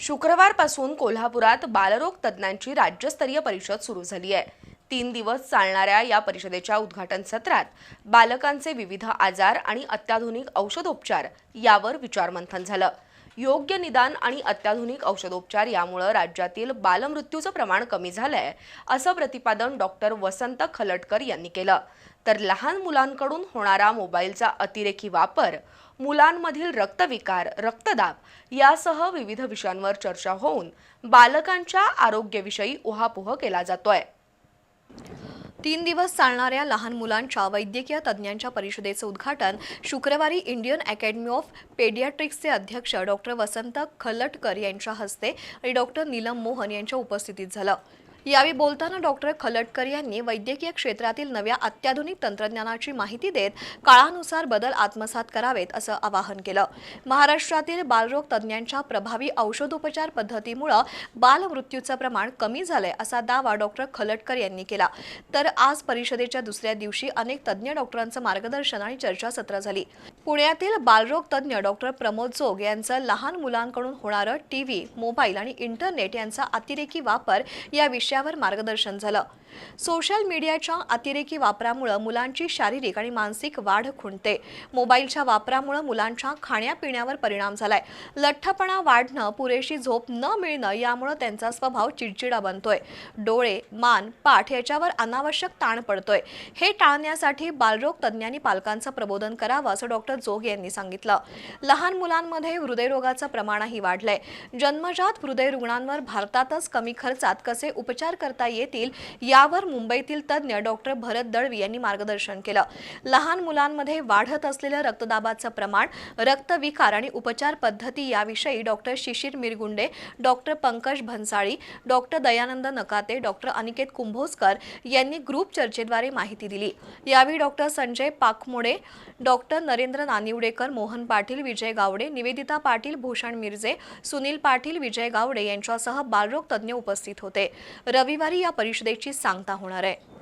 शुक्रवारपासून कोल्हापुरात बालरोग तज्ज्ञांची राज्यस्तरीय परिषद सुरू झाली आहे. तीन दिवस चालणाऱ्या या परिषदेच्या उद्घाटन सत्रात बालकांचे विविध आजार आणि अत्याधुनिक औषधोपचार यावर विचारमंथन झालं. योग्य निदान आणि अत्याधुनिक औषधोपचार यामुळं राज्यातील बालमृत्यूचं प्रमाण कमी झालंय असं प्रतिपादन डॉक्टर वसंत खलटकर यांनी केलं. तर लहान मुलांकडून होणारा मोबाईलचा अतिरेकी वापर मुलांमधील रक्तविकार रक्तदाब यासह विविध विषयांवर चर्चा होऊन बालकांच्या आरोग्याविषयी उहापोह केला जातोय. तीन दिवस चालणाऱ्या लहान मुलांच्या वैद्यकीय तज्ज्ञांच्या परिषदेचं उद्घाटन शुक्रवारी इंडियन अकॅडमी ऑफ पेडियाट्रिक्सचे अध्यक्ष डॉक्टर वसंत खलटकर यांच्या हस्ते आणि डॉक्टर नीलम मोहन यांच्या उपस्थितीत झालं. यावेळी बोलताना डॉक्टर खलटकर यांनी वैद्यकीय क्षेत्रातील नव्या अत्याधुनिक तंत्रज्ञानाची माहिती देत काळानुसार बदल आत्मसात करावेत असं आवाहन केलं. महाराष्ट्रातील बालरोग तज्ज्ञांच्या प्रभावी औषधोपचार पद्धतीमुळं बालमृत्यूचं प्रमाण कमी झालंय असा दावा डॉक्टर खलटकर यांनी केला. तर आज परिषदेच्या दुसऱ्या दिवशी अनेक तज्ज्ञ डॉक्टरांचं मार्गदर्शन आणि चर्चासत्र झाली. पुण्यातील बालरोग तज्ज्ञ डॉक्टर प्रमोद जोग यांचं लहान मुलांकडून होणारं टीव्ही मोबाईल आणि इंटरनेट यांचा अतिरेकी वापर या विषयावर मार्गदर्शन झालं. सोशल मीडियाच्या अतिरेकी वापरामुळं मुलांची शारीरिक आणि मानसिक वाढ खुंटते. मोबाईलच्या वापरामुळं मुलांच्या खाण्यापिण्यावर परिणाम झालाय. लठ्ठपणा वाढणं पुरेशी झोप न मिळणं यामुळं त्यांचा स्वभाव चिडचिडा बनतोय. डोळे मान पाठ याच्यावर अनावश्यक ताण पडतोय. हे टाळण्यासाठी बालरोग तज्ज्ञांनी पालकांचं प्रबोधन करावं असं डॉक्टर जोग यांनी सांगितलं. लहान मुलांमध्ये हृदयरोगाचं प्रमाणही वाढलंय. जन्मजात हृदय रुग्णांवर भारतातच कमी खर्चात कसे उपचार करता येतील यावर मुंबईतील तज्ज्ञ डॉक्टर भरत दळवी यांनी मार्गदर्शन केलं. लहान मुलांमध्ये वाढत असलेलं रक्तदाबाचं प्रमाण रक्तविकार आणि उपचार पद्धती याविषयी doctor Shishir Mirgunde doctor Pankaj Bhansali doctor Dayanand Nakate doctor Aniket Kumbhojkar यांनी ग्रुप चर्चेद्वारे माहिती दिली. यावेळी डॉक्टर संजय पाखमोडे डॉक्टर नरेंद्र नानिवडेकर मोहन पाटील विजय गावडे निवेदिता पाटील भूषण मिरजे सुनील पाटील विजय गावडे यांच्यासह बालरोग तज्ज्ञ उपस्थित होते. रविवारी या परिषदेची सांगता होणार आहे.